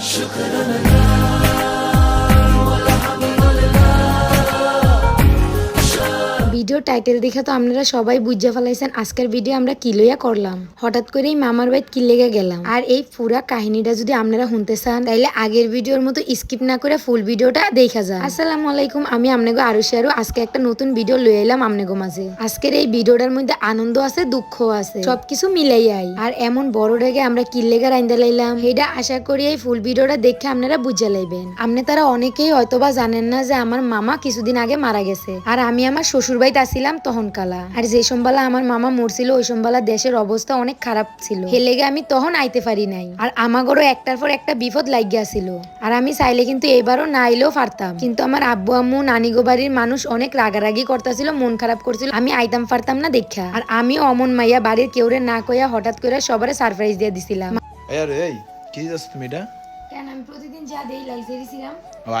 şükranına video title দেখে তো আপনারা সবাই বুঝে ফেলাইছেন আজকের ভিডিও আমরা কি লইয়া করলাম। হঠাৎ করেই মামার বাইত কি লেগে গেলাম। আর এই পুরা কাহিনীটা যদি আপনারা শুনতে চান, তাইলে আগের ভিডিওর মতো স্কিপ না করে ফুল ভিডিওটা দেখা যায় আসসালামু আলাইকুম, আমি আপনাকে আরু। আজকে একটা নতুন ভিডিও লই এলাম আপনাকে মাঝে। আজকের এই ভিডিওটার মধ্যে আনন্দ আছে দুঃখ আছে। সবকিছু মিলাই আই। আর এমন বড় রেগে আমরা কি লেগে রাইন্দা লাইলাম সেটা আশা করি এই ফুল ভিডিওটা দেখে আপনারা বুঝে লাইবেন। আপনি তারা অনেকেই হয়তোবা জানেন না যে আমার মামা কিছুদিন আগে মারা গেছে। আর আমি আমার শ্বশুর বাড়িতে আসিলাম তখন কালা আর যে সম্বালা আমার মামা মরছিল, ওই সম্বালা দেশের অবস্থা অনেক খারাপ ছিল। হে লেগে আমি তখন আইতে পারি নাই। আর আমাগরও একটার পর একটা বিপদ লাগিয়া ছিল। আর আমি চাইলে কিন্তু এবারও না আইলেও পারতাম। কিন্তু আমার আব্বু, আম্মু নানিগো বাড়ির মানুষ অনেক রাগারাগি করতেছিল, মন খারাপ করছিল। আমি আইতাম পারতাম না দেখা আর আমিও অমন মাইয়া বাড়ির কেউরে না কইয়া হঠাৎ করে সবারে সারপ্রাইজ দিয়ে দিছিলাম। কি তুমি এটা?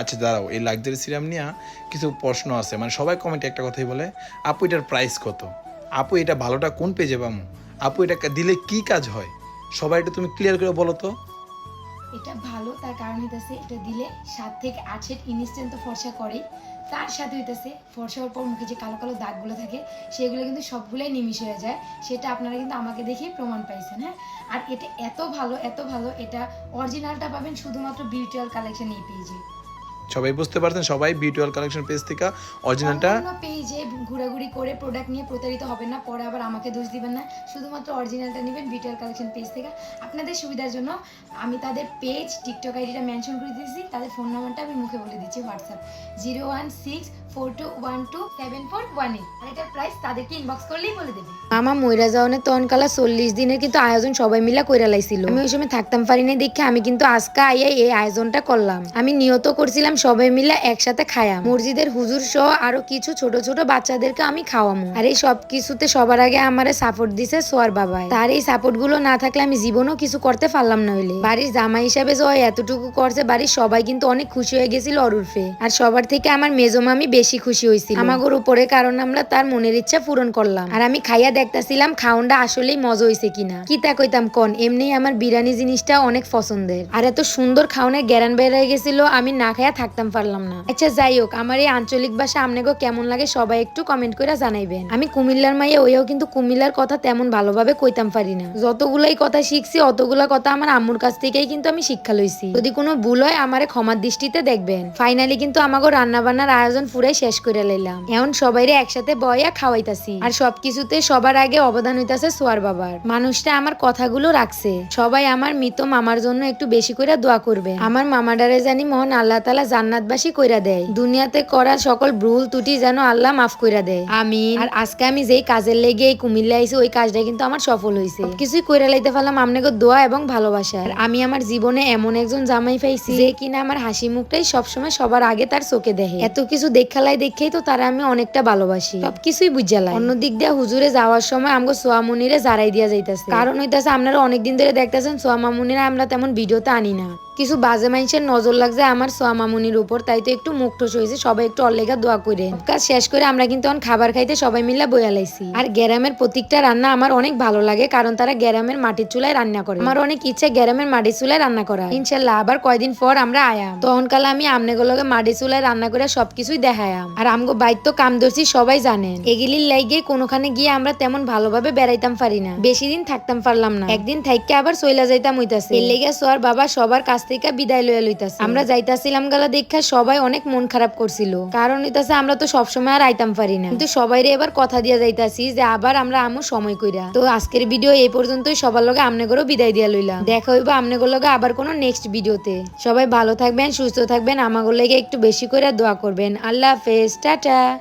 আচ্ছা দাঁড়াও, এই লাক্সারি সিরাম নিয়ে কিছু প্রশ্ন আছে। মানে সবাই কমেন্টে একটা কথাই বলে, আপু, এটার প্রাইস কত? আপু, এটা ভালোটা কোন পেজে পামু? আপু, এটা দিলে কি কাজ হয়? সবাই এটা তুমি ক্লিয়ার করে বলো তো। এটা ভালো, তার কারণ হইতেছে এটা দিলে সাত থেকে আট সেট ইনস্ট্যান্ট তো ফর্সা করে। তার সাথে হইতেছে ফর্সা হওয়ার পর মুখে যে কালো কালো দাগগুলো থাকে, সেগুলো কিন্তু সবগুলোই নিমিষ হয়ে যায়। সেটা আপনারা কিন্তু আমাকে দেখেই প্রমাণ পাইছেন হ্যাঁ? আর এটা এত ভালো এত ভালো, এটা অরিজিনালটা পাবেন শুধুমাত্র বিউটিয়াল কালেকশন এই পেজে সবাই বুঝতে পারছেন সবাই বিউটিওয়াল কালেকশন পেজ থেকে অরিজিনালটা পেজে ঘোরাঘুরি করে প্রোডাক্ট নিয়ে প্রতারিত হবেন না পরে আবার আমাকে দোষ দিবেন না। শুধুমাত্র অরিজিনালটা নেবেন বিটিআর কালেকশন পেজ থেকে। আপনাদের সুবিধার জন্য আমি তাদের পেজ টিকটক আইডিটা মেনশন করে দিয়েছি তাদের ফোন নাম্বারটা আমি মুখে বলে দিচ্ছি WhatsApp zero one six four two one two seven four one eight আর এটার প্রাইস তাদেরকে ইনবক্স করলেই বলে দেবে। মামা ময়রা যাওয়ানে তনকালা চল্লিশ দিনের কিন্তু আয়োজন সবাই মিলা কইরা লাইছিল। আমি ওই সময় থাকতাম পারি নাই দেখে আমি কিন্তু আজকে আইয়া এই আয়োজনটা করলাম। আমি নিয়ত করছিলাম সবাই মিলে একসাথে খায়াম মসজিদের হুজুর সহ আরও কিছু ছোট ছোট বাচ্চাদেরকে আমি খাওয়ামু। আর এই সব কিছুতে সবার আগে আমারে সাপোর্ট দিছে সোয়ার বাবাই। তার এই সাপোর্টগুলো না থাকলে আমি জীবনও কিছু করতে পারলাম না হইলে। বাড়ির জামাই হিসাবে যে এতটুকু করছে, বাড়ির সবাই কিন্তু অনেক খুশি হয়ে গেছিল অরুফে আর সবার থেকে আমার মেজো মামি বেশি খুশি হয়েছিল আমাগোর উপরে কারণ আমরা তার মনের ইচ্ছা পূরণ করলাম। আর আমি খাইয়া দেখতাছিলাম খাউনটা আসলেই মজা হয়েছে কিনা। কি তা কইতাম কন, এমনি আমার বিরিয়ানি জিনিসটা অনেক পছন্দের। আর এত সুন্দর খাওনের গ্যারান বেড়ে গেছিল, আমি না খাইয়া থাকতাম, পারলাম না। আচ্ছা যাই হোক, আমার এই আঞ্চলিক ভাষা আমনেগো কেমন লাগে সবাই একটু কমেন্ট করে জানাইবেন। আমি কুমিল্লার মাইয়া ওইও কিন্তু কুমিল্লার কথা তেমন ভালোভাবে কইতাম পারি না। যতগুলাই কথা শিখছি, অতগুলা কথা আমার আম্মুর কাছ থেকেই কিন্তু আমি শিক্ষা লইছি। যদি কোনো ভুল হয়, আমারে ক্ষমার দৃষ্টিতে দেখবেন। ফাইনালি কিন্তু আমাকে রান্না বান্নার আয়োজন পুরাই শেষ করে লাইলাম। এখন সবাইরে একসাথে বয়া খাওয়াইতাছি। আর সবকিছুতে সবার আগে অবদান হইতাছে সোয়ার বাবার। মানুষটা আমার কথাগুলো রাখছে। সবাই আমার মৃত মামার জন্য একটু বেশি করে দোয়া করবে। আমার মামাডারে জানি মহান আল্লাহ তালা জান্নাতবাসী কইরা দেয়। দুনিয়াতে করা সকল ভুল ত্রুটি যেন আল্লাহ মাফ কইরা দেয়। আমিন। আর আজকে আমি যেই কাজের লেগে এই কুমিল্লা আইছি ওই কাজটা কিন্তু আমার সফল হয়েছে কিছুই কইরা লাইতে পারলাম আপনাকে দোয়া এবং ভালোবাসা আর আমি আমার জীবনে এমন একজন জামাই পাইছি যে কিনা আমার হাসি মুখটাই সবসময় সবার আগে তার চোখে দেখে। এত কিছু দেখালাই দেখেই তো তারা আমি অনেকটা ভালোবাসি। সবকিছুই বুঝালাই অন্য দিক দিয়ে হুজুরে যাওয়ার সময় আমগো সোয়ামনিরে জারাই দিয়া যাইতাছে। কারণ হইতাছে আপনারা অনেকদিন ধরে দেখতেছেন সোয়ামামুনিরা আমরা তেমন ভিডিওতে আনি না। কিছু বাজে মানুষের নজর লাগছে আমার সোয়ামামুনির উপর, তাই তো একটু মুখ ঠোস হয়েছে, সবাই একটু অল্লেগা দোয়া করে। কাজ শেষ করে আমরা কিন্তু এখন খাবার খাইতে সবাই মিলে বইয়া লাইছি আর গ্যারামের প্রত্যেকটা রান্না আমার অনেক ভালো লাগে, কারণ তারা গ্যারামের মাটির চুলায় রান্না করে। আমার অনেক ইচ্ছা গ্যারামের মাটির চুলায় রান্না করা। ইনশাল্লাহ আবার কয়দিন পর আমরা আয়াম। তখন কালে আমি আমনেগুলোকে মাটির চুলায় রান্না করে সবকিছুই দেখায়াম। আর আমগো বাইর তো কাম ধরছি, সবাই জানেন। এগুলির লাইগে কোনোখানে গিয়ে আমরা তেমন ভালোভাবে বেড়াইতাম পারি না। বেশি দিন থাকতাম পারলাম না। একদিন থাইকে আবার চইলা যাইতাম হইতাছে। এর লেগে সোয়ার বাবা সবার কাছ থেকে বিদায় লইয়া লইতাছে। আমরা যাইতাছিলাম গালা দেখা সবাই অনেক মন খারাপ করছিল। কারণ হইতাছে আমরা তো সবসময় আর আইতাম পারি না। কিন্তু সবাই এবার কথা দিয়া যাইতাছি যে আবার আমরা আমু সময় কইরা। তো আজকের ভিডিও এই পর্যন্তই। সবার লগে আমনেগরও বিদায় দিয়া লইলাম। দেখা হইব আমনেগর লগে আবার কোনো নেক্সট ভিডিওতে। সবাই ভালো থাকবেন, সুস্থ থাকবেন। আমাগর লেগে একটু বেশি করে দোয়া করবেন। আল্লাহ হাফেজ। টাটা।